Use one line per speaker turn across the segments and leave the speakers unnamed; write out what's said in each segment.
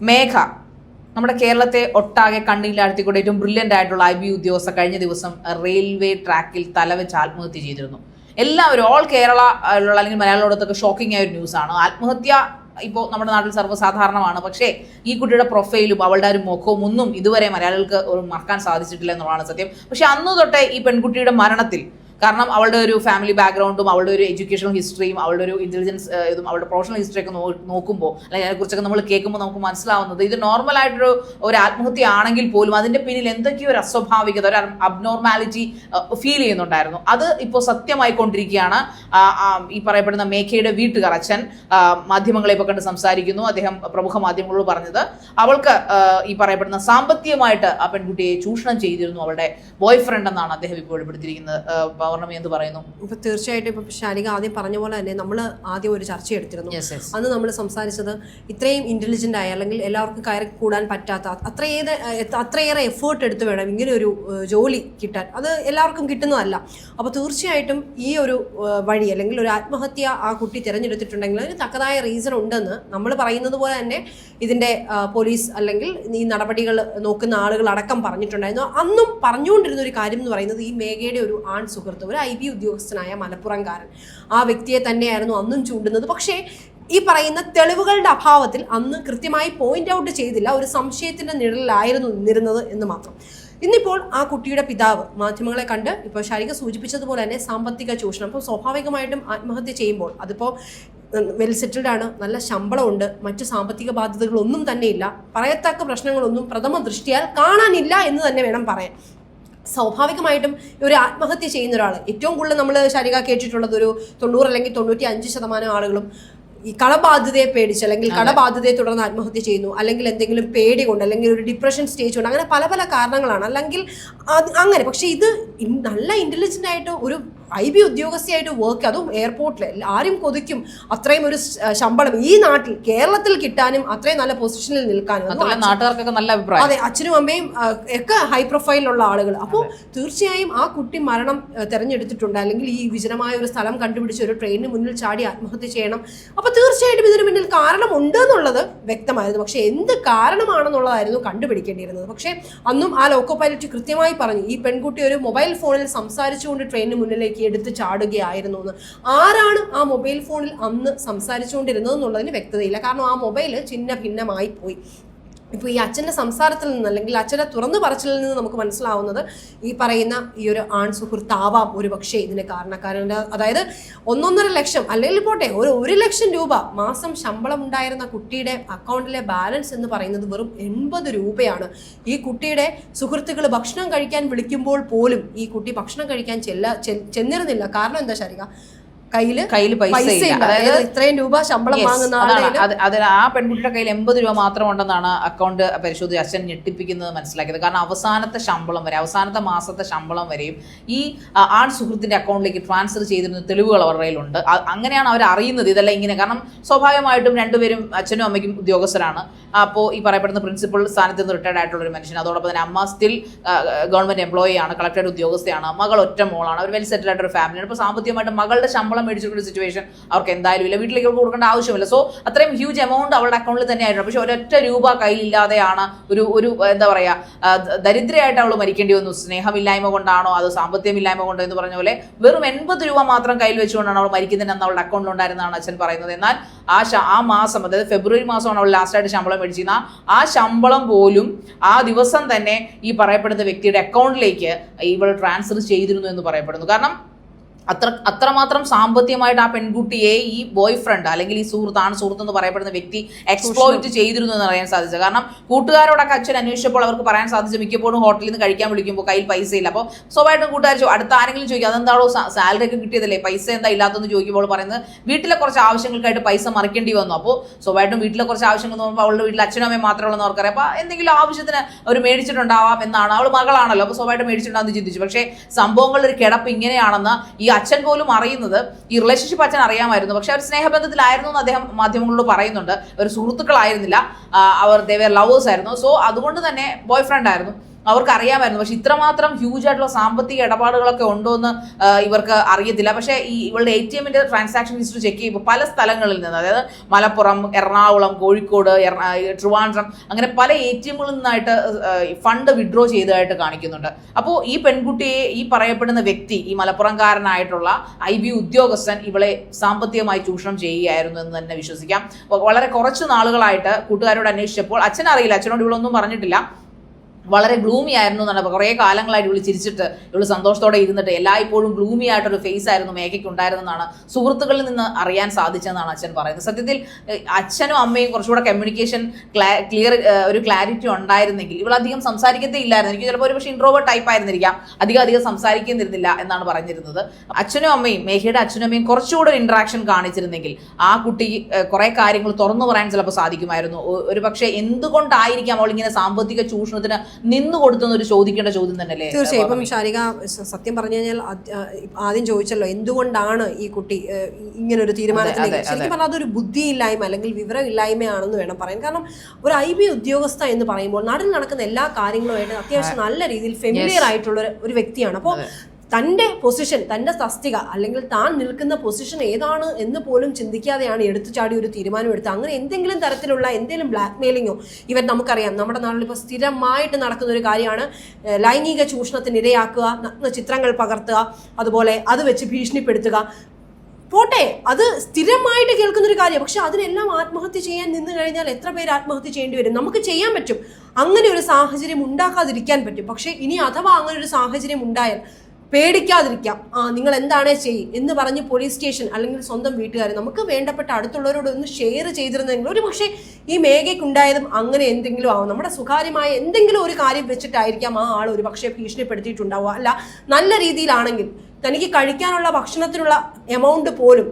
മേഘ നമ്മുടെ കേരളത്തെ ഒട്ടാകെ കണ്ണിയിലാഴ്ത്തിക്കൊണ്ട് ഏറ്റവും ബ്രില്യന്റ് ആയിട്ടുള്ള ഐ ബി ഉദ്യോഗസ്ഥ കഴിഞ്ഞ ദിവസം റെയിൽവേ ട്രാക്കിൽ തലവെച്ച് ആത്മഹത്യ ചെയ്തിരുന്നു. എല്ലാവരും ഓൾ കേരള ഉള്ള അല്ലെങ്കിൽ മലയാളികളോടത്തൊക്കെ ഷോക്കിംഗ് ആയ ഒരു ന്യൂസാണ് ആത്മഹത്യ ഇപ്പോൾ നമ്മുടെ നാട്ടിൽ സർവസാധാരണമാണ്. പക്ഷേ ഈ കുട്ടിയുടെ പ്രൊഫൈലും അവളുടെ ഒരു മുഖവും ഒന്നും ഇതുവരെ മലയാളികൾക്ക് മറക്കാൻ സാധിച്ചിട്ടില്ല എന്നുള്ളതാണ് സത്യം. പക്ഷേ അന്ന് തൊട്ടേ ഈ പെൺകുട്ടിയുടെ മരണത്തിൽ കാരണം അവളുടെ ഒരു ഫാമിലി ബാക്ക്ഗ്രൗണ്ടും അവളുടെ ഒരു എഡ്യൂക്കേഷണൽ ഹിസ്റ്ററിയും അവളുടെ ഒരു ഇന്റലിജൻസ് ഇതും അവളുടെ പ്രൊഫഷണൽ ഹിസ്റ്ററി ഒക്കെ നോക്കുമ്പോൾ അല്ലെങ്കിൽ അതിനെക്കുറിച്ചൊക്കെ നമ്മൾ കേൾക്കുമ്പോൾ നമുക്ക് മനസ്സിലാവുന്നത് ഇത് നോർമൽ ആയിട്ടൊരു ഒരു ആത്മഹത്യ ആണെങ്കിൽ പോലും അതിന്റെ പിന്നിൽ എന്തൊക്കെയോ ഒരു അസ്വാഭാവികത ഒരു അബ്നോർമാലിറ്റി ഫീൽ ചെയ്യുന്നുണ്ടായിരുന്നു. അത് ഇപ്പോൾ സത്യമായി കൊണ്ടിരിക്കുകയാണ്. ആ, ആ, ഈ പറയപ്പെടുന്ന മേഘയുടെ വീട്ടുകാർ അച്ഛൻ മാധ്യമങ്ങളെ ഇപ്പോൾ കണ്ട് സംസാരിക്കുന്നു. അദ്ദേഹം പ്രമുഖ മാധ്യമങ്ങളോട് പറഞ്ഞത് അവൾക്ക് ഈ പറയപ്പെടുന്ന സാമ്പത്തികമായിട്ട് ആ പെൺകുട്ടിയെ ചൂഷണം ചെയ്തിരുന്നു. അവളുടെ ബോയ് ഫ്രണ്ട് എന്നാണ് അദ്ദേഹം ഇപ്പോൾ വെളിപ്പെടുത്തിയിരിക്കുന്നത്. പൗർണമി എന്ന് പറയുന്നു.
ഇപ്പൊ തീർച്ചയായിട്ടും ഇപ്പൊ ശാലിക ആദ്യം പറഞ്ഞ പോലെ തന്നെ നമ്മൾ ആദ്യം ഒരു ചർച്ച എടുത്തിരുന്നു. അന്ന് നമ്മൾ സംസാരിച്ചത് ഇത്രയും ഇന്റലിജന്റ് ആയ അല്ലെങ്കിൽ എല്ലാവർക്കും കയറി കൂടാൻ പറ്റാത്ത അത്രയേറെ അത്രയേറെ എഫേർട്ട് എടുത്ത് വേണം ഇങ്ങനെ ഒരു ജോലി കിട്ടാൻ. അത് എല്ലാവർക്കും കിട്ടുന്നതല്ല. അപ്പോൾ തീർച്ചയായിട്ടും ഈ ഒരു വഴി അല്ലെങ്കിൽ ഒരു ആത്മഹത്യ ആ കുട്ടി തിരഞ്ഞെടുത്തിട്ടുണ്ടെങ്കിൽ അതിന് തക്കതായ റീസൺ ഉണ്ടെന്ന് നമ്മൾ പറയുന്നത് പോലെ തന്നെ ഇതിന്റെ പോലീസ് അല്ലെങ്കിൽ ഈ നടപടികൾ നോക്കുന്ന ആളുകൾ അടക്കം പറഞ്ഞിട്ടുണ്ടായിരുന്നു. അന്നും പറഞ്ഞുകൊണ്ടിരുന്ന ഒരു കാര്യം എന്ന് പറയുന്നത് ഈ മേഘയുടെ ഒരു ആൺ സുഹൃത്ത് ഒരു ഐ ബി ഉദ്യോഗസ്ഥനായ മലപ്പുറംകാരൻ. ആ വ്യക്തിയെ തന്നെയായിരുന്നു അന്നും ചൂണ്ടുന്നത്. പക്ഷേ ഈ പറയുന്ന തെളിവുകളുടെ അഭാവത്തിൽ അന്ന് കൃത്യമായി പോയിന്റ് ഔട്ട് ചെയ്തില്ല. ഒരു സംശയത്തിന്റെ നിഴലിലായിരുന്നു നിന്നിരുന്നത് എന്ന് മാത്രം. ഇന്നിപ്പോൾ ആ കുട്ടിയുടെ പിതാവ് മാധ്യമങ്ങളെ കണ്ട് ഇപ്പോൾ ശാരിക സൂചിപ്പിച്ചതുപോലെ തന്നെ സാമ്പത്തിക ചൂഷണം. അപ്പോൾ സ്വാഭാവികമായിട്ടും ആത്മഹത്യ ചെയ്യുമ്പോൾ അതിപ്പോൾ വെൽ സെറ്റിൽഡ് ആണ് നല്ല ശമ്പളമുണ്ട് മറ്റു സാമ്പത്തിക ബാധ്യതകളൊന്നും തന്നെയില്ല പറയത്തക്ക പ്രശ്നങ്ങളൊന്നും പ്രഥമ ദൃഷ്ടിയാൽ കാണാനില്ല എന്ന് തന്നെ വേണം പറയാൻ. സ്വാഭാവികമായിട്ടും ഒരു ആത്മഹത്യ ചെയ്യുന്ന ഒരാൾ ഏറ്റവും കൂടുതൽ നമ്മൾ ശാരിക കേട്ടിട്ടുള്ളത് ഒരു തൊണ്ണൂറ് അല്ലെങ്കിൽ തൊണ്ണൂറ്റി അഞ്ച് ശതമാനം ആളുകളും ഈ കടബാധ്യതയെ പേടിച്ച് അല്ലെങ്കിൽ കടബാധ്യതയെ തുടർന്ന് ആത്മഹത്യ ചെയ്യുന്നു. അല്ലെങ്കിൽ എന്തെങ്കിലും പേടി കൊണ്ട് അല്ലെങ്കിൽ ഒരു ഡിപ്രഷൻ സ്റ്റേജ് കൊണ്ട് അങ്ങനെ പല പല കാരണങ്ങളാണ്. അല്ലെങ്കിൽ അങ്ങനെ. പക്ഷേ ഇത് നല്ല ഇന്റലിജന്റ് ആയിട്ട് ഒരു ഐ ബി ഉദ്യോഗസ്ഥയായിട്ട് വർക്ക് അതും എയർപോർട്ടിൽ ആരും കൊതിക്കും. അത്രയും ഒരു ശമ്പളം ഈ നാട്ടിൽ കേരളത്തിൽ കിട്ടാനും അത്രയും നല്ല പൊസിഷനിൽ നിൽക്കാനും.
നാട്ടുകാർക്കൊക്കെ നല്ല അഭിപ്രായം.
അതെ അച്ഛനും അമ്മയും ഒക്കെ ഹൈ പ്രൊഫൈലുള്ള ആളുകൾ അപ്പോൾ തീർച്ചയായും ആ കുട്ടി മരണം തിരഞ്ഞെടുത്തിട്ടുണ്ട്. അല്ലെങ്കിൽ ഈ വിജനമായ ഒരു സ്ഥലം കണ്ടുപിടിച്ച് ഒരു ട്രെയിനിന് മുന്നിൽ ചാടി ആത്മഹത്യ ചെയ്യണം. അപ്പോൾ തീർച്ചയായിട്ടും ഇതിന് പിന്നിൽ കാരണം ഉണ്ട് എന്നുള്ളത് വ്യക്തമായിരുന്നു. പക്ഷെ എന്ത് കാരണമാണെന്നുള്ളതായിരുന്നു കണ്ടുപിടിക്കേണ്ടിയിരുന്നത്. പക്ഷേ അന്നും ആ ലോക്കോ പൈലറ്റ് കൃത്യമായി പറഞ്ഞു ഈ പെൺകുട്ടി ഒരു മൊബൈൽ ഫോണിൽ സംസാരിച്ചുകൊണ്ട് ട്രെയിനിന് മുന്നിലേക്ക് എടുത്ത് ചാടുകയായിരുന്നു എന്ന് ആരാണ് ആ മൊബൈൽ ഫോണിൽ അന്ന് സംസാരിച്ചുകൊണ്ടിരുന്നത് എന്നുള്ളതിന് വ്യക്തതയില്ല. കാരണം ആ മൊബൈൽ ചിഹ്ന ഭിന്നമായി പോയി. ഇപ്പോൾ ഈ അച്ഛന്റെ സംസാരത്തിൽ നിന്ന് അല്ലെങ്കിൽ അച്ഛന്റെ തുറന്നു പറച്ചിലിൽ നിന്ന് നമുക്ക് മനസ്സിലാവുന്നത് ഈ പറയുന്ന ഈ ഒരു ആൺ സുഹൃത്താവാം ഒരു പക്ഷേ ഇതിന് കാരണക്കാരന്റെ അതായത് ഒന്നൊന്നര ലക്ഷം അല്ലെങ്കിൽ പോട്ടെ ഒരു ഒരു ലക്ഷം രൂപ മാസം ശമ്പളം ഉണ്ടായിരുന്ന കുട്ടിയുടെ അക്കൗണ്ടിലെ ബാലൻസ് എന്ന് പറയുന്നത് വെറും എൺപത് രൂപയാണ്. ഈ കുട്ടിയുടെ സുഹൃത്തുക്കൾ ഭക്ഷണം കഴിക്കാൻ വിളിക്കുമ്പോൾ പോലും ഈ കുട്ടി ഭക്ഷണം കഴിക്കാൻ ചെല്ല ചെന്നിരുന്നില്ല. കാരണം എന്താ ശരിക? കയ്യിൽ
കയ്യിൽ പൈസ ഇല്ല. അതായത്
ഇത്രയും രൂപ ശമ്പളം വാങ്ങുന്ന
അതിൽ ആ പെൺകുട്ടിയുടെ കയ്യിൽ എൺപത് രൂപ മാത്രം ഉണ്ടെന്നാണ് അക്കൗണ്ട് പരിശോധിച്ച് അച്ഛൻ ഞെട്ടിപ്പിക്കുന്നത് മനസ്സിലാക്കിയത്. കാരണം അവസാനത്തെ ശമ്പളം വരെ അവസാനത്തെ മാസത്തെ ശമ്പളം വരെയും ഈ ആൺ സുഹൃത്തിന്റെ അക്കൗണ്ടിലേക്ക് ട്രാൻസ്ഫർ ചെയ്തിരുന്ന തെളിവുകൾ അവരുടെ കയ്യിലുണ്ട്. അങ്ങനെയാണ് അവർ അറിയുന്നത് ഇതെല്ലാം ഇങ്ങനെ. കാരണം സ്വാഭാവികമായിട്ടും രണ്ടുപേരും അച്ഛനും അമ്മയ്ക്കും ഉദ്യോഗസ്ഥരാണ്. അപ്പോൾ ഈ പറയപ്പെടുന്ന പ്രിൻസിപ്പൽ സ്ഥാനത്ത് നിന്ന് റിട്ടയർഡ് ആയിട്ടുള്ള ഒരു മനുഷ്യൻ. അതോടൊപ്പം തന്നെ അമ്മ സ്റ്റിൽ ഗവൺമെന്റ് എംപ്ലോയി ആണ് കളക്ടറുടെ ഉദ്യോഗസ്ഥയാണ്. മകൾ ഒറ്റ മോളാണ്. അവർ വെൽ സെറ്റിൽ ആയിട്ടൊരു ഫാമിലിയാണ് ഇപ്പോൾ സാമ്പത്തികമായിട്ട് മകളുടെ ശമ്പളം മേടിച്ചിട്ടുള്ള സിറ്റുവേഷൻ അവർക്ക് എന്തായാലും ഇല്ല. വീട്ടിലേക്ക് കൊടുക്കേണ്ട ആവശ്യമില്ല. സോ അത്രയും ഹ്യൂജ് എമൗണ്ട് അവളുടെ അക്കൗണ്ടിൽ തന്നെ പക്ഷെ ഒരൊറ്റ രൂപ കയ്യിലില്ലാതെയാണ് ഒരു ഒരു എന്താ പറയുക ദരിദ്രയായിട്ട് അവൾ മരിക്കേണ്ടി വന്നു. സ്നേഹമില്ലായ്മ കൊണ്ടാണോ അതോ സാമ്പത്തികമില്ലായ്മ കൊണ്ടോ എന്ന് പറഞ്ഞ പോലെ വെറും എൺപത് രൂപ മാത്രം കയ്യിൽ വെച്ചുകൊണ്ടാണ് അവൾ മരിക്കുന്നതിന് അന്ന് അവളുടെ അക്കൗണ്ടിൽ ഉണ്ടായിരുന്നതാണ് അച്ഛൻ പറയുന്നത്. എന്നാൽ ആ ആ മാസം അതായത് ഫെബ്രുവരി മാസമാണ് അവൾ ലാസ്റ്റായിട്ട് ശമ്പളം മേടിച്ചിരുന്ന ആ ശമ്പളം പോലും ആ ദിവസം തന്നെ ഈ പറയപ്പെടുന്ന വ്യക്തിയുടെ അക്കൗണ്ടിലേക്ക് ഇവൾ ട്രാൻസ്ഫർ ചെയ്തിരുന്നു എന്ന് പറയപ്പെടുന്നു. കാരണം അത്ര അത്രമാത്രം സാമ്പത്തികമായിട്ട് ആ പെൺകുട്ടിയെ ഈ ബോയ് ഫ്രണ്ട് അല്ലെങ്കിൽ ഈ സുഹൃത്താണ് സുഹൃത്ത് എന്ന് പറയപ്പെടുന്ന വ്യക്തി എക്സ്പ്ലോയിറ്റ് ചെയ്തിരുന്നു എന്ന് അറിയാൻ സാധിച്ചത്. കാരണം കൂട്ടുകാരോടൊക്കെ അച്ഛൻ അന്വേഷിച്ചപ്പോൾ അവർക്ക് പറയാൻ സാധിച്ചു മിക്കപ്പോഴും ഹോട്ടലിൽ നിന്ന് കഴിക്കാൻ വിളിക്കുമ്പോൾ കയ്യിൽ പൈസ ഇല്ല. അപ്പോൾ സ്വാഭാവികമായിട്ടും കൂട്ടുകാർ ചോദിച്ചു അടുത്ത ആരെങ്കിലും ചോദിക്കും അതെന്താണോ സാലറി ഒക്കെ കിട്ടിയതല്ലേ? പൈസ എന്താ ഇല്ലാത്തതെന്ന് ചോദിക്കുമ്പോൾ പറയുന്നത് വീട്ടിലെ കുറച്ച് ആവശ്യങ്ങൾക്കായിട്ട് പൈസ മറിക്കേണ്ടി വന്നു. അപ്പോൾ സ്വാഭാവികമായിട്ടും വീട്ടിലെ കുറച്ച് ആവശ്യങ്ങൾ എന്ന് പറയുമ്പോൾ അവളുടെ വീട്ടിൽ അച്ഛനും അമ്മയും മാത്രമേ ഉള്ളൂ അവർക്കറിയാം. അപ്പോൾ എന്തെങ്കിലും ആവശ്യത്തിന് അവർ മേടിച്ചിട്ടുണ്ടാവാം എന്നാണ്. അവൾ മകളാണല്ലോ അപ്പോൾ സ്വഭാവമായിട്ട് മേടിച്ചിട്ടുണ്ടാകുന്ന ചിന്തിച്ചു. പക്ഷേ സംഭവങ്ങളുടെ ഒരു കിടപ്പ് ഇങ്ങനെയാണെന്ന് ഈ അച്ഛൻ പോലും അറിയുന്നത് ഈ റിലേഷൻഷിപ്പ് അച്ഛൻ അറിയാമായിരുന്നു. പക്ഷെ അവർ സ്നേഹബന്ധത്തിലായിരുന്നു എന്ന് അദ്ദേഹം മാധ്യമങ്ങളോട് പറയുന്നുണ്ട്. അവർ സുഹൃത്തുക്കളായിരുന്നില്ല. അവർ ദേവർ ലവേഴ്സ് ആയിരുന്നു. സോ അതുകൊണ്ട് തന്നെ ബോയ് ഫ്രണ്ട് ആയിരുന്നു. അവർക്ക് അറിയാമായിരുന്നു പക്ഷെ ഇത്രമാത്രം ഹ്യൂജ് ആയിട്ടുള്ള സാമ്പത്തിക ഇടപാടുകളൊക്കെ ഉണ്ടോ എന്ന് ഇവർക്ക് അറിയത്തില്ല. പക്ഷേ ഈ ഇവളുടെ എ ടി എമ്മിന്റെ ട്രാൻസാക്ഷൻ ഹിസ്റ്ററി ചെക്ക് ചെയ്യുമ്പോൾ പല സ്ഥലങ്ങളിൽ നിന്ന് അതായത് മലപ്പുറം എറണാകുളം കോഴിക്കോട് ട്രിവാൻഡ്രം അങ്ങനെ പല എ ടി എമ്മുകളിൽ നിന്നായിട്ട് ഫണ്ട് വിഡ്രോ ചെയ്തതായിട്ട് കാണിക്കുന്നുണ്ട്. അപ്പോൾ ഈ പെൺകുട്ടിയെ ഈ പറയപ്പെടുന്ന വ്യക്തി ഈ മലപ്പുറംകാരനായിട്ടുള്ള ഐ ബി ഉദ്യോഗസ്ഥൻ ഇവളെ സാമ്പത്തികമായി ചൂഷണം ചെയ്യുകയായിരുന്നു എന്ന് തന്നെ വിശ്വസിക്കാം. വളരെ കുറച്ച് നാളുകളായിട്ട് കൂട്ടുകാരോട് അന്വേഷിച്ചപ്പോൾ അച്ഛൻ അറിയില്ല അച്ഛനോട് ഇവളൊന്നും പറഞ്ഞിട്ടില്ല. വളരെ ഗ്ലൂമി ആയിരുന്നു എന്നാണ് കുറേ കാലങ്ങളായിട്ട് ഇവൾ ചിരിച്ചിട്ട് ഇവൾ സന്തോഷത്തോടെ ഇരുന്നിട്ട് എല്ലായ്പ്പോഴും ഗ്ലൂമി ആയിട്ടൊരു ഫേസ് ആയിരുന്നു മേഘയ്ക്ക് ഉണ്ടായിരുന്നെന്നാണ് സുഹൃത്തുക്കളിൽ നിന്ന് അറിയാൻ സാധിച്ചതെന്നാണ് അച്ഛൻ പറയുന്നത്. സത്യത്തിൽ അച്ഛനും അമ്മയും കുറച്ചുകൂടെ കമ്മ്യൂണിക്കേഷൻ ക്ലിയർ ഒരു ക്ലാരിറ്റി ഉണ്ടായിരുന്നെങ്കിൽ ഇവളധികം സംസാരിക്കത്തേ ഇല്ലായിരുന്നു. എനിക്ക് ചിലപ്പോൾ ഒരു പക്ഷേ ഇൻട്രോവർ ടൈപ്പ് ആയിരുന്നിരിക്കാം. അധികം അധികം സംസാരിക്കുന്നിരുന്നില്ല എന്നാണ് പറഞ്ഞിരുന്നത്. അച്ഛനും അമ്മയും മേഘയുടെ അച്ഛനും അമ്മയും കുറച്ചുകൂടെ ഒരു ഇൻട്രാക്ഷൻ കാണിച്ചിരുന്നെങ്കിൽ ആ കുട്ടി കുറേ കാര്യങ്ങൾ തുറന്നു പറയാൻ ചിലപ്പോൾ സാധിക്കുമായിരുന്നു. ഒരു പക്ഷേ എന്തുകൊണ്ടായിരിക്കാം അവൾ ഇങ്ങനെ സാമ്പത്തിക ചൂഷണത്തിന് നിന്നു കൊടുത്തെന്നൊരു ചോദിക്കേണ്ട ചോദ്യം തന്നെയല്ലേ?
തീർച്ചയായും. ഇപ്പം ശാരിക സ- സത്യം പറഞ്ഞു കഴിഞ്ഞാൽ ആദ്യം ചോദിച്ചല്ലോ എന്തുകൊണ്ടാണ് ഈ കുട്ടി ഇങ്ങനെ ഒരു തീരുമാനത്തിലേക്ക് ശരിക്കും പറഞ്ഞാൽ അതൊരു ബുദ്ധിയില്ലായ്മ അല്ലെങ്കിൽ വിവരമില്ലായ്മയാണെന്ന് വേണം പറയാൻ. കാരണം ഒരു ഐ ബി ഉദ്യോഗസ്ഥ എന്ന് പറയുമ്പോൾ നാട്ടിൽ നടക്കുന്ന എല്ലാ കാര്യങ്ങളുമായിട്ട് അത്യാവശ്യം നല്ല രീതിയിൽ ഫെമിലിയർ ആയിട്ടുള്ള ഒരു വ്യക്തിയാണ്. അപ്പോൾ തന്റെ പൊസിഷൻ തന്റെ തസ്തിക അല്ലെങ്കിൽ താൻ നിൽക്കുന്ന പൊസിഷൻ ഏതാണ് എന്ന് പോലും ചിന്തിക്കാതെയാണ് എടുത്തു ചാടി ഒരു തീരുമാനം എടുത്തത്. അങ്ങനെ എന്തെങ്കിലും തരത്തിലുള്ള എന്തെങ്കിലും ബ്ലാക്ക് മെയിലിങ്ങോ ഇവൻ നമുക്കറിയാം നമ്മുടെ നാട്ടിൽ ഇപ്പോൾ സ്ഥിരമായിട്ട് നടക്കുന്ന ഒരു കാര്യമാണ് ലൈംഗിക ചൂഷണത്തിന് ഇരയാക്കുക നഗ്ന ചിത്രങ്ങൾ പകർത്തുക അതുപോലെ അത് വെച്ച് ഭീഷണിപ്പെടുത്തുക. പോട്ടെ അത് സ്ഥിരമായിട്ട് കേൾക്കുന്ന ഒരു കാര്യം. പക്ഷെ അതിനെല്ലാം ആത്മഹത്യ ചെയ്യാൻ നിന്ന് കഴിഞ്ഞാൽ എത്ര പേര് ആത്മഹത്യ ചെയ്യേണ്ടി വരും? നമുക്ക് ചെയ്യാൻ പറ്റും. അങ്ങനെ ഒരു സാഹചര്യം ഉണ്ടാക്കാതിരിക്കാൻ പറ്റും. പക്ഷേ ഇനി അഥവാ അങ്ങനെ ഒരു സാഹചര്യം ഉണ്ടായാൽ പേടിക്കാതിരിക്കാം. ആ നിങ്ങൾ എന്താണ് ചെയ് എന്ന് പറഞ്ഞ് പോലീസ് സ്റ്റേഷൻ അല്ലെങ്കിൽ സ്വന്തം വീട്ടുകാർ നമുക്ക് വേണ്ടപ്പെട്ട അടുത്തുള്ളവരോട് ഒന്ന് ഷെയർ ചെയ്തിരുന്നെങ്കിൽ ഒരു പക്ഷേ ഈ മേഘയ്ക്കുണ്ടായതും അങ്ങനെ എന്തെങ്കിലും ആവും. നമ്മുടെ സുഖാര്യമായ എന്തെങ്കിലും ഒരു കാര്യം വെച്ചിട്ടായിരിക്കാം ആ ആൾ ഒരു പക്ഷേ ഭീഷണിപ്പെടുത്തിയിട്ടുണ്ടാവുക. അല്ല നല്ല രീതിയിലാണെങ്കിൽ തനിക്ക് കഴിക്കാനുള്ള ഭക്ഷണത്തിനുള്ള എമൗണ്ട് പോലും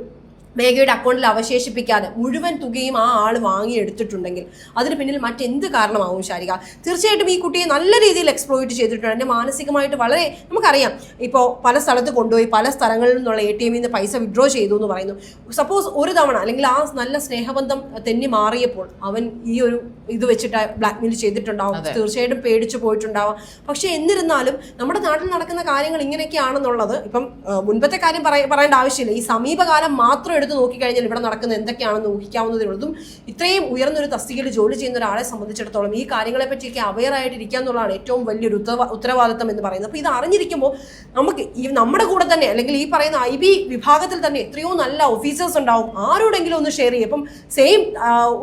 മേഘയുടെ അക്കൗണ്ടിൽ അവശേഷിപ്പിക്കാതെ മുഴുവൻ തുകയും ആ ആൾ വാങ്ങിയെടുത്തിട്ടുണ്ടെങ്കിൽ അതിന് പിന്നിൽ മറ്റെന്ത് കാരണമാവും ശാരിക? തീർച്ചയായിട്ടും ഈ കുട്ടിയെ നല്ല രീതിയിൽ എക്സ്പ്ലോയിറ്റ് ചെയ്തിട്ടുണ്ട്. എന്റെ മാനസികമായിട്ട് വളരെ നമുക്കറിയാം. ഇപ്പോൾ പല സ്ഥലത്ത് കൊണ്ടുപോയി പല സ്ഥലങ്ങളിൽ നിന്നുള്ള എ ടി എമ്മിൽ നിന്ന് പൈസ വിഡ്രോ ചെയ്തു എന്ന് പറയുന്നു. സപ്പോസ് ഒരു തവണ അല്ലെങ്കിൽ ആ നല്ല സ്നേഹബന്ധം തെന്നി മാറിയപ്പോൾ അവൻ ഈ ഒരു ഇത് വെച്ചിട്ട് ബ്ലാക്ക്മെയിൽ ചെയ്തിട്ടുണ്ടാവും. തീർച്ചയായിട്ടും പേടിച്ചു പോയിട്ടുണ്ടാവാം. പക്ഷേ എന്നിരുന്നാലും നമ്മുടെ നാട്ടിൽ നടക്കുന്ന കാര്യങ്ങൾ ഇങ്ങനെയൊക്കെയാണെന്നുള്ളത് ഇപ്പം മുൻപത്തെ കാര്യം പറയ- പറയേണ്ട ആവശ്യമില്ല. ഈ സമീപകാലം മാത്രം എടുത്ത് നോക്കിക്കഴിഞ്ഞാൽ ഇവിടെ നടക്കുന്ന എന്തൊക്കെയാണെന്ന് ഊഹിക്കാവുന്നതിനുള്ളതും ഇത്രയും ഉയർന്നൊരു തസ്തികയിൽ ജോലി ചെയ്യുന്ന ഒരാളെ സംബന്ധിച്ചിടത്തോളം ഈ കാര്യങ്ങളെ പറ്റിയൊക്കെ അവെയർ ആയിട്ടിരിക്കുക എന്നുള്ളതാണ് ഏറ്റവും വലിയൊരു ഉത്തരവ ഉത്തരവാദിത്തം എന്ന് പറയുന്നത്. അപ്പോൾ ഇത് അറിഞ്ഞിരിക്കുമ്പോൾ നമുക്ക് ഈ നമ്മുടെ കൂടെ തന്നെ അല്ലെങ്കിൽ ഈ പറയുന്ന ഐ ബി വിഭാഗത്തിൽ തന്നെ എത്രയോ നല്ല ഓഫീസേഴ്സ് ഉണ്ടാവും. ആരോടെങ്കിലും ഒന്ന് ഷെയർ ചെയ്യും. ഇപ്പം സെയിം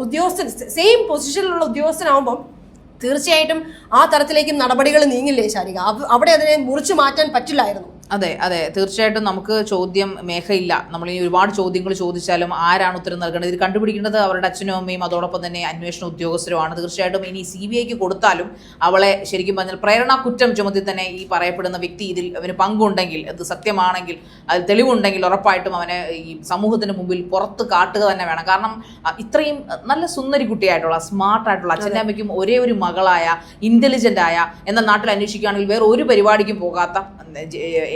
ഉദ്യോഗസ്ഥൻ സെയിം പൊസിഷനിലുള്ള ഉദ്യോഗസ്ഥനാവുമ്പം തീർച്ചയായിട്ടും ആ തരത്തിലേക്കും നടപടികൾ നീങ്ങില്ലേ ശാരിക? അവിടെ അതിനെ മുറിച്ചു മാറ്റാൻ പറ്റില്ലായിരുന്നു.
അതെ അതെ. തീർച്ചയായിട്ടും നമുക്ക് ചോദ്യം മേഘയില്ല. നമ്മൾ ഇനി ഒരുപാട് ചോദ്യങ്ങൾ ചോദിച്ചാലും ആരാണ് ഉത്തരം നൽകേണ്ടത്? ഇത് കണ്ടുപിടിക്കേണ്ടത് അവരുടെ അച്ഛനും അമ്മയും അതോടൊപ്പം തന്നെ അന്വേഷണ ഉദ്യോഗസ്ഥരുമാണ്. തീർച്ചയായിട്ടും ഇനി സി ബി ഐക്ക് കൊടുത്താലും അവളെ ശരിക്കും പറഞ്ഞാൽ പ്രേരണ കുറ്റം ചുമത്തി തന്നെ ഈ പറയപ്പെടുന്ന വ്യക്തി ഇതിൽ അവന് പങ്കുണ്ടെങ്കിൽ അത് സത്യമാണെങ്കിൽ അത് തെളിവുണ്ടെങ്കിൽ ഉറപ്പായിട്ടും അവനെ ഈ സമൂഹത്തിന് മുമ്പിൽ പുറത്ത് കാട്ടുക തന്നെ വേണം. കാരണം ഇത്രയും നല്ല സുന്ദരി കുട്ടിയായിട്ടുള്ള സ്മാർട്ട് ആയിട്ടുള്ള അച്ഛന്റെ അമ്മയ്ക്കും ഒരേ ഒരു മകളായ ഇന്റലിജന്റ് ആയ എന്ന നാട്ടിൽ അന്വേഷിക്കുകയാണെങ്കിൽ വേറെ ഒരു പരിപാടിക്കും പോകാത്ത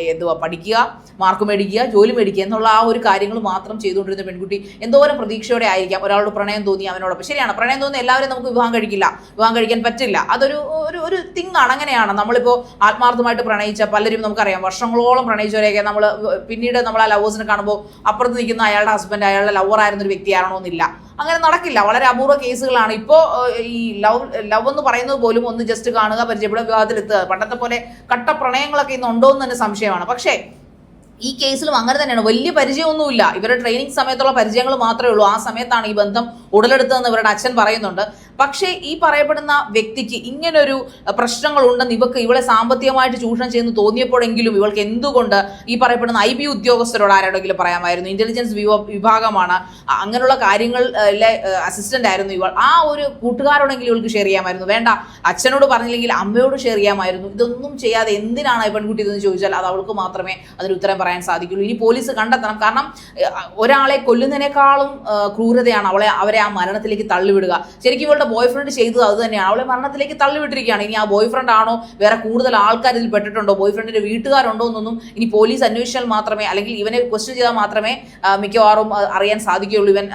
എന്തുവാ പഠിക്കുക മാർക്ക് മേടിക്കുക ജോലി മേടിക്കുക എന്നുള്ള ആ ഒരു കാര്യങ്ങൾ മാത്രം ചെയ്തുകൊണ്ടിരുന്ന പെൺകുട്ടി എന്തോരം പ്രതീക്ഷയോടെ ആയിരിക്കാം. ഒരാളോട് പ്രണയം തോന്നി അവനോടൊപ്പം. ശരിയാണ് പ്രണയം തോന്നി എല്ലാവരും നമുക്ക് വിവാഹം കഴിക്കില്ല. വിവാഹം കഴിക്കാൻ പറ്റില്ല. അതൊരു ഒരു ഒരു തിങ് ആണ്. അങ്ങനെയാണ്. നമ്മളിപ്പോൾ ആത്മാർത്ഥമായിട്ട് പ്രണയിച്ച പലരും നമുക്കറിയാം. വർഷങ്ങളോളം പ്രണയിച്ചവരെയൊക്കെ നമ്മൾ പിന്നീട് നമ്മൾ ആ ലവേഴ്സിനെ കാണുമ്പോൾ അപ്പുറത്ത് നിൽക്കുന്ന അയാളുടെ ഹസ്ബൻഡ് അയാളുടെ ലവർ ആയിരുന്ന ഒരു വ്യക്തിയാണോന്നില്ല അങ്ങനെ നടക്കില്ല. വളരെ അപൂർവ കേസുകളാണ്. ഇപ്പോൾ ഈ ലവ് ലവ് എന്ന് പറയുന്നത് പോലും ഒന്ന് ജസ്റ്റ് കാണുക പരിചയപ്പെടുക വിവാഹത്തിലെത്തുക പണ്ടത്തെ പോലെ കട്ട പ്രണയങ്ങളൊക്കെ ഇന്ന് ഉണ്ടോ എന്ന് തന്നെ സംശയമാണ്. പക്ഷേ ഈ കേസിലും അങ്ങനെ തന്നെയാണ്. വലിയ പരിചയമൊന്നുമില്ല. ഇവരുടെ ട്രെയിനിങ് സമയത്തുള്ള പരിചയങ്ങൾ മാത്രമേ ഉള്ളൂ. ആ സമയത്താണ് ഈ ബന്ധം ഉടലെടുത്തതെന്ന് ഇവരുടെ അച്ഛൻ പറയുന്നുണ്ട്. പക്ഷേ ഈ പറയപ്പെടുന്ന വ്യക്തിക്ക് ഇങ്ങനൊരു പ്രശ്നങ്ങൾ ഉണ്ടെന്ന് ഇവക്ക് ഇവളെ സാമ്പത്തികമായിട്ട് ചൂഷണം ചെയ്യുന്നു തോന്നിയപ്പോഴെങ്കിലും ഇവൾക്ക് എന്തുകൊണ്ട് ഈ പറയപ്പെടുന്ന ഐ ബി ഉദ്യോഗസ്ഥരോട് ആരോടെങ്കിലും പറയാമായിരുന്നു? ഇന്റലിജൻസ് വിഭാഗമാണ്. അങ്ങനെയുള്ള കാര്യങ്ങൾ അസിസ്റ്റന്റ് ആയിരുന്നു ഇവൾ. ആ ഒരു കൂട്ടുകാരോടെങ്കിലും ഇവൾക്ക് ഷെയർ ചെയ്യാമായിരുന്നു. വേണ്ട അച്ഛനോട് പറഞ്ഞില്ലെങ്കിൽ അമ്മയോട് ഷെയർ ചെയ്യാമായിരുന്നു. ഇതൊന്നും ചെയ്യാതെ എന്തിനാണ് ഈ പെൺകുട്ടി ഇതെന്ന് ചോദിച്ചാൽ അത് അവൾക്ക് മാത്രമേ അതിന് ഉത്തരം പറയാൻ സാധിക്കുള്ളൂ. ഇനി പോലീസ് കണ്ടെത്തണം. കാരണം ഒരാളെ കൊല്ലുന്നതിനേക്കാളും ക്രൂരതയാണ് അവളെ അവരെ ആ മരണത്തിലേക്ക് തള്ളിവിടുക. ശരിക്കും ഇവളുടെ അവളുടെ ബോയ് ഫ്രണ്ട് ചെയ്തത് അത് തന്നെയാണ് അവളെ മരണത്തിലേക്ക് തള്ളിവിട്ടിരിക്കുകയാണ്. ഇനി ആ ബോയ് ഫ്രണ്ട് ആണോ? വേറെ കൂടുതൽ ആൾക്കാർ ഇതിൽ പെട്ടിട്ടുണ്ടോ? ബോയ് ഫ്രണ്ടിന്റെ വീട്ടുകാരുണ്ടോ എന്നൊന്നും ഇനി പോലീസ് അന്വേഷിച്ചാൽ മാത്രമേ അല്ലെങ്കിൽ ഇവനെ ക്വസ്റ്റ്യൻ ചെയ്താൽ മാത്രമേ മിക്കവാറും അറിയാൻ സാധിക്കുകയുള്ളൂ. ഇവൻ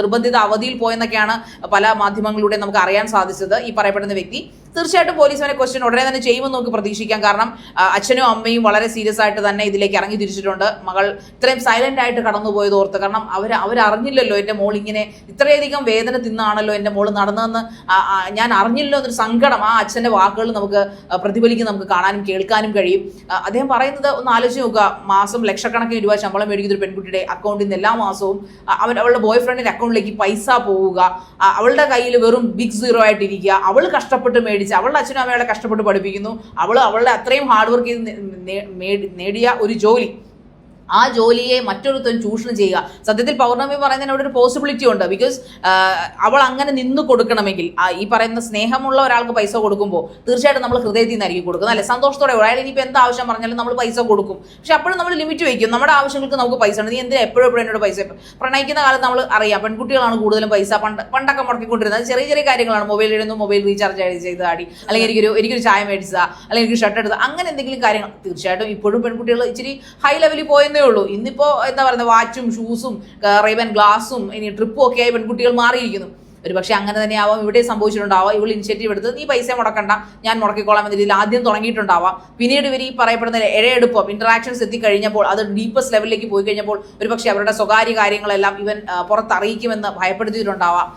നിർബന്ധിത അവധിയിൽ പോയെന്നൊക്കെയാണ് പല മാധ്യമങ്ങളിലൂടെ നമുക്ക് അറിയാൻ സാധിച്ചത് ഈ പറയപ്പെടുന്ന വ്യക്തി. തീർച്ചയായിട്ടും പോലീസ് അവനെ ക്വസ്റ്റ്യൻ ഉടനെ തന്നെ ചെയ്യുമെന്ന് നമുക്ക് പ്രതീക്ഷിക്കാം. കാരണം അച്ഛനും അമ്മയും വളരെ സീരിയസ് ആയിട്ട് തന്നെ ഇതിലേക്ക് ഇറങ്ങി തിരിച്ചിട്ടുണ്ട്. മകൾ ഇത്രയും സൈലന്റ് ആയിട്ട് കടന്നുപോയത് ഓർത്ത്. കാരണം അവർ അവരറിഞ്ഞില്ലല്ലോ എന്റെ മോൾ ഇങ്ങനെ ഇത്രയധികം വേദന തിന്നാണല്ലോ എന്റെ മോൾ നടന്നതെന്ന് ആ, ഞാൻ അറിഞ്ഞില്ലോ എന്നൊരു സങ്കടം ആ അച്ഛന്റെ വാക്കുകൾ നമുക്ക് പ്രതിഫലിക്കുന്ന പ്രതിഫലിക്കും നമുക്ക് കാണാനും കേൾക്കാനും കഴിയും. അദ്ദേഹം പറയുന്നത് ഒന്ന് ആലോചിച്ച് നോക്കുക. മാസം ലക്ഷക്കണക്കിന് രൂപ ശമ്പളം മേടിക്കുന്ന ഒരു പെൺകുട്ടിയുടെ അക്കൗണ്ടിൽ നിന്ന് എല്ലാ മാസവും അവൻ അവളുടെ ബോയ് ഫ്രണ്ടിന്റെ അക്കൗണ്ടിലേക്ക് പൈസ പോവുക. അവളുടെ കയ്യിൽ വെറും ബിഗ് സീറോ ആയിട്ടിരിക്കുക. അവൾ കഷ്ടപ്പെട്ട് മേടിച്ച് അവളുടെ അച്ഛനും അമ്മകളെ കഷ്ടപ്പെട്ട് പഠിപ്പിക്കുന്നു. അവൾ അവളുടെ അത്രയും ഹാർഡ് വർക്ക് ചെയ്ത് നേടിയ ഒരു ജോലി. ആ ജോലിയെ മറ്റൊരുത്തൻ ചൂഷണം ചെയ്യുക. സത്യത്തിൽ പൗർണമി പറയുന്നതിന് അവിടെ ഒരു പോസിബിലിറ്റി ഉണ്ട്. ബിക്കോസ് അവൾ അങ്ങനെ നിന്ന് കൊടുക്കണമെങ്കിൽ ഈ പറയുന്ന സ്നേഹമുള്ള ഒരാൾക്ക് പൈസ കൊടുക്കുമ്പോൾ തീർച്ചയായിട്ടും നമ്മൾ ഹൃദയത്തിൽ നിന്നായിരിക്കും കൊടുക്കുന്നത്. അല്ലെ? സന്തോഷത്തോടെ അയാൾ ഇനിയിപ്പോൾ എന്ത് ആവശ്യം പറഞ്ഞാലും നമ്മൾ പൈസ കൊടുക്കും. പക്ഷെ അപ്പോഴും നമ്മൾ ലിമിറ്റ് വയ്ക്കും നമ്മുടെ ആവശ്യങ്ങൾക്ക് നമുക്ക് പൈസ ഉണ്ട്. നീ എന്തിനാ എപ്പോഴും എപ്പോഴും എന്നോട് പൈസ പ്രണയിക്കുന്ന കാലത്ത് നമ്മൾ അറിയാം പെൺകുട്ടികളാണ് കൂടുതലും പൈസ പണ്ട് പണ്ടൊക്കെ മുടക്കിക്കൊണ്ടിരുന്നത്. ചെറിയ ചെറിയ കാര്യങ്ങളാണ്. മൊബൈൽ എഴുതുന്നു മൊബൈൽ റീചാർജ് ചെയ്ത് ആടി അല്ലെങ്കിൽ എനിക്കൊരു എനിക്കൊരു ചായ മേടിച്ചതാ അല്ലെങ്കിൽ എനിക്ക് ഷർട്ട് എടുത്താൽ അങ്ങനെ എന്തെങ്കിലും കാര്യങ്ങൾ. തീർച്ചയായിട്ടും ഇപ്പോഴും പെൺകുട്ടികൾ ഇച്ചിരി ഹൈ ലെവലിൽ പോയെന്നേ ഉള്ളൂ. ഇന്നിപ്പോ എന്താ പറയുന്നത് വാച്ചും ഷൂസും റേബൻ ഗ്ലാസും ഇനി ട്രിപ്പും ഒക്കെ ആയി പെൺകുട്ടികൾ മാറിയിരിക്കുന്നു. ഒരു പക്ഷേ അങ്ങനെ തന്നെ ആവാം ഇവിടെ സംഭവിച്ചിട്ടുണ്ടാവാം ഇവൾ ഇനിഷ്യേറ്റീവ് എടുത്ത് നീ പൈസ മുടക്കണ്ട ഞാൻ മുടക്കിക്കോളാം എന്ന രീതിയിൽ ആദ്യം തുടങ്ങിയിട്ടുണ്ടാവാം. പിന്നീട് ഇവർ ഈ പറയപ്പെടുന്ന ഇഴയെടുപ്പം ഇന്ററാക്ഷൻസ് എത്തിക്കഴിഞ്ഞപ്പോൾ അത് ഡീപ്പസ്റ്റ് ലെവലിലേക്ക് പോയി കഴിഞ്ഞപ്പോൾ ഒരു പക്ഷേ അവരുടെ സ്വകാര്യ കാര്യങ്ങളെല്ലാം ഇവൻ പുറത്തറിയിക്കുമെന്ന് ഭയപ്പെടുത്തിയിട്ടുണ്ടാവാം.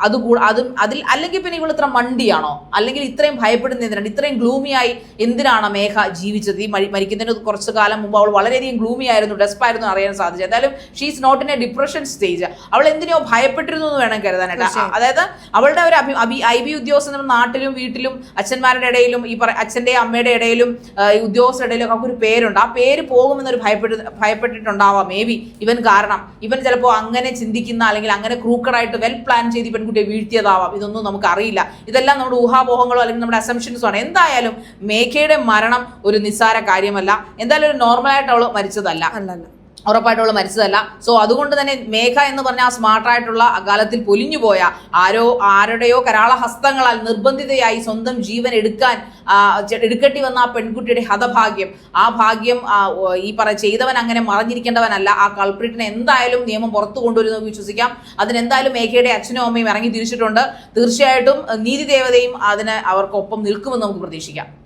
അത് അതും അതിൽ അല്ലെങ്കിൽ പിന്നെ ഇവൾ ഇത്ര മണ്ടിയാണോ? അല്ലെങ്കിൽ ഇത്രയും ഭയപ്പെടുന്ന എന്തിനാണ്? ഇത്രയും ഗ്ലൂമിയായി എന്തിനാണ് മേഘ ജീവിച്ചത്? ഈ മരി- മരിക്കുന്നതിന് കുറച്ച് കാലം മുമ്പ് അവൾ വളരെയധികം ഗ്ലൂമി ആയിരുന്നു ഡെസ്പായിരുന്നു അറിയാൻ സാധിച്ചത്. എന്തായാലും she's not in a depression stage അവൾ എന്തിനോ ഭയപ്പെട്ടിരുന്നു എന്ന് വേണം കരുതാനായിട്ട്. അതായത് അവളുടെ ഒരു അഭി ഐ ബി ഉദ്യോഗസ്ഥ നാട്ടിലും വീട്ടിലും അച്ഛന്മാരുടെ ഇടയിലും ഈ പറ അച്ഛന്റെ അമ്മയുടെ ഇടയിലും ഈ ഉദ്യോഗസ്ഥരുടെ ഇടയിലും ഒക്കെ ഒരു പേരുണ്ട്. ആ പേര് പോകുമെന്നൊരു ഭയപ്പെട്ട് ഭയപ്പെട്ടിട്ടുണ്ടാവാം. മേ ബി ഇവൻ കാരണം. ഇവൻ ചിലപ്പോൾ അങ്ങനെ ചിന്തിക്കുന്ന അല്ലെങ്കിൽ അങ്ങനെ ക്രൂക്കഡായിട്ട് വെൽ പ്ലാൻ ചെയ്ത് പെൺകുട്ടിയെ വീഴ്ത്തിയതാവാം. ഇതൊന്നും നമുക്ക് അറിയില്ല ഇതെല്ലാം നമ്മുടെ ഊഹാപോഹങ്ങളോ അല്ലെങ്കിൽ നമ്മുടെ അസംഷൻസോ ആണ്. എന്തായാലും മേഘയുടെ മരണം ഒരു നിസ്സാര കാര്യമല്ല. എന്തായാലും ഒരു നോർമലായിട്ട് അവൾ മരിച്ചതല്ല.
അല്ലല്ല.
ഉറപ്പായിട്ടും അവൾ മരിച്ചതല്ല. സോ അതുകൊണ്ട് തന്നെ മേഘ എന്ന് പറഞ്ഞ ആ സ്മാർട്ടായിട്ടുള്ള അകാലത്തിൽ പൊലിഞ്ഞുപോയ ആരോ ആരുടെയോ കരാളഹസ്തങ്ങളാൽ നിർബന്ധിതയായി സ്വന്തം ജീവൻ എടുക്കാൻ എടുക്കേണ്ടി വന്ന ആ പെൺകുട്ടിയുടെ ഹതഭാഗ്യം. ആ ഭാഗ്യം ഈ പറ ചെയ്തവൻ അങ്ങനെ മറഞ്ഞിരിക്കേണ്ടവനല്ല. ആ കൾപ്രിറ്റിനെ എന്തായാലും നിയമം പുറത്തു കൊണ്ടുവരുന്നു വിശ്വസിക്കാം. അതിനെന്തായാലും മേഘയുടെ അച്ഛനും അമ്മയും ഇറങ്ങി തിരിച്ചിട്ടുണ്ട്. തീർച്ചയായിട്ടും നീതി ദേവതയും അതിന് അവർക്കൊപ്പം നിൽക്കുമെന്ന് നമുക്ക് പ്രതീക്ഷിക്കാം.